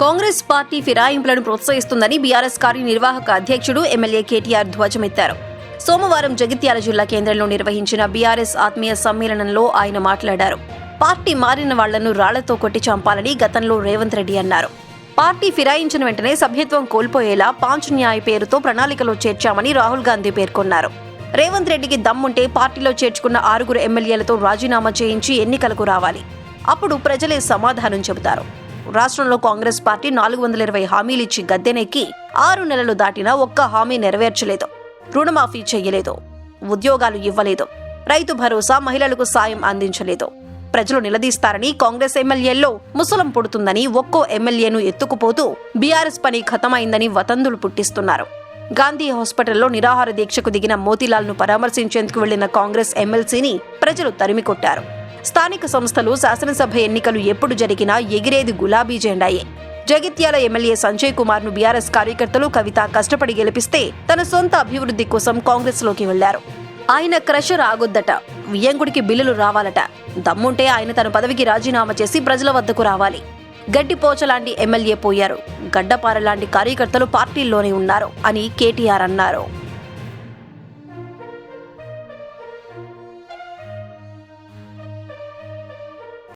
Congress party ఫిరాయింపులను ప్రోత్సహిస్తుందని BRS కార్యనిర్వాహక అధ్యక్షుడు ఎమ్మెల్యే కేటీఆర్ ధ్వజమెత్తారు. సోమవారం జగిత్యాల జిల్లా కేంద్రంలో నిర్వహించిన బీఆర్ఎస్ ఆత్మీయ సమ్మేళనంలో ఆయన మాట్లాడారు. పార్టీ మారిన వాళ్ళను రాళ్ళతో కొట్టి చంపాలని గతంలో రేవంత్ రెడ్డి అన్నారు. పార్టీ ఫిరాయించిన వెంటనే సభ్యత్వం కోల్పోయేలా పాంచ్ న్యాయ పేరుతో ప్రణాళికలో చేర్చామని రాహుల్ గాంధీ పేర్కొన్నారు. రేవంత్ రెడ్డికి దమ్ముంటే పార్టీలో చేర్చుకున్న ఆరుగురు ఎమ్మెల్యేలతో రాజీనామా చేయించి ఎన్నికలకు రావాలి. అప్పుడు ప్రజలే సమాధానం చెబుతారు. రాష్ట్రంలో కాంగ్రెస్ పార్టీ నాలుగు వందల ఇరవై హామీలు ఇచ్చి గద్దెనెక్కి ఆరు నెలలు దాటినా ఒక్క హామీ నెరవేర్చలేదు. రుణమాఫీ చేయలేదు. ఉద్యోగాలు ఇవ్వలేదు. రైతు భరోసా మహిళలకు సాయం అందించలేదు. ప్రజలు నిలదీస్తారని కాంగ్రెస్ ఎమ్మెల్యేల్లో ముసలం పుడుతుందని ఒక్కో ఎమ్మెల్యేను ఎత్తుకుపోతూ బీఆర్ఎస్ పని ఖతమైందని వతందులు పుట్టిస్తున్నారు. గాంధీ హాస్పిటల్లో నిరాహార దీక్షకు దిగిన మోతీలాల్ను పరామర్శించేందుకు వెళ్ళిన కాంగ్రెస్ ఎమ్మెల్సీని ప్రజలు తరిమికొట్టారు. స్థానిక సంస్థలు శాసనసభ ఎన్నికలు ఎప్పుడు జరిగినా ఎగిరేది గులాబీ జెండాయే. జగిత్యాల ఎమ్మెల్యే సంజయ్ కుమార్ను బీఆర్ఎస్ కార్యకర్తలు కవిత కష్టపడి గెలిపిస్తే తన సొంత అభివృద్ధి కోసం కాంగ్రెస్లోకి వెళ్ళారు. ఆయన క్రషర్ ఆగొద్దట. వియ్యంగుడికి బిల్లులు రావాలట. దమ్ముంటే ఆయన తన పదవికి రాజీనామా చేసి ప్రజల వద్దకు రావాలి. గడ్డిపోచ లాంటి ఎమ్మెల్యే పోయారు. గడ్డపార లాంటి కార్యకర్తలు పార్టీల్లోనే ఉన్నారు అని కేటీఆర్ అన్నారు.